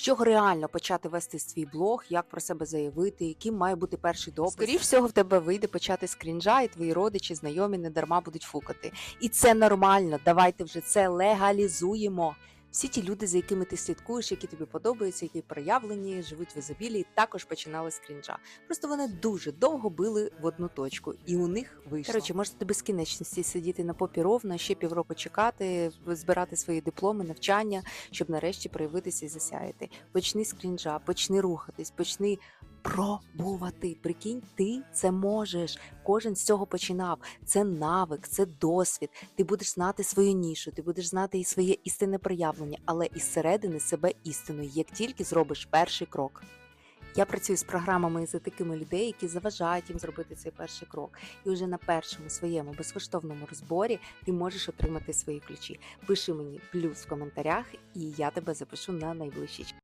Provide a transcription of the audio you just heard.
чого реально почати вести свій блог, як про себе заявити, яким має бути перший допис. Скоріше всього, в тебе вийде почати з крінжа, і твої родичі, знайомі не дарма будуть фукати. І це нормально. Давайте вже це легалізуємо. Всі ті люди, за якими ти слідкуєш, які тобі подобаються, які проявлені, живуть в ізобілії, також починали з крінжа. Просто вони дуже довго били в одну точку, і у них вийшло. Коротше, можете до безкінечності сидіти на попі ровно, ще півроку чекати, збирати свої дипломи, навчання, щоб нарешті проявитися і засяяти. Почни з крінжа, почни рухатись, почни пробувати. Прикинь, ти це можеш. Кожен з цього починав. Це навик, це досвід. Ти будеш знати свою нішу, ти будеш знати і своє істинне проявлення, але із середини себе істиною, як тільки зробиш перший крок. Я працюю з програмами за такими людей, які заважають їм зробити цей перший крок. І вже на першому своєму безкоштовному розборі ти можеш отримати свої ключі. Пиши мені плюс в коментарях, і я тебе запишу на найближчий час.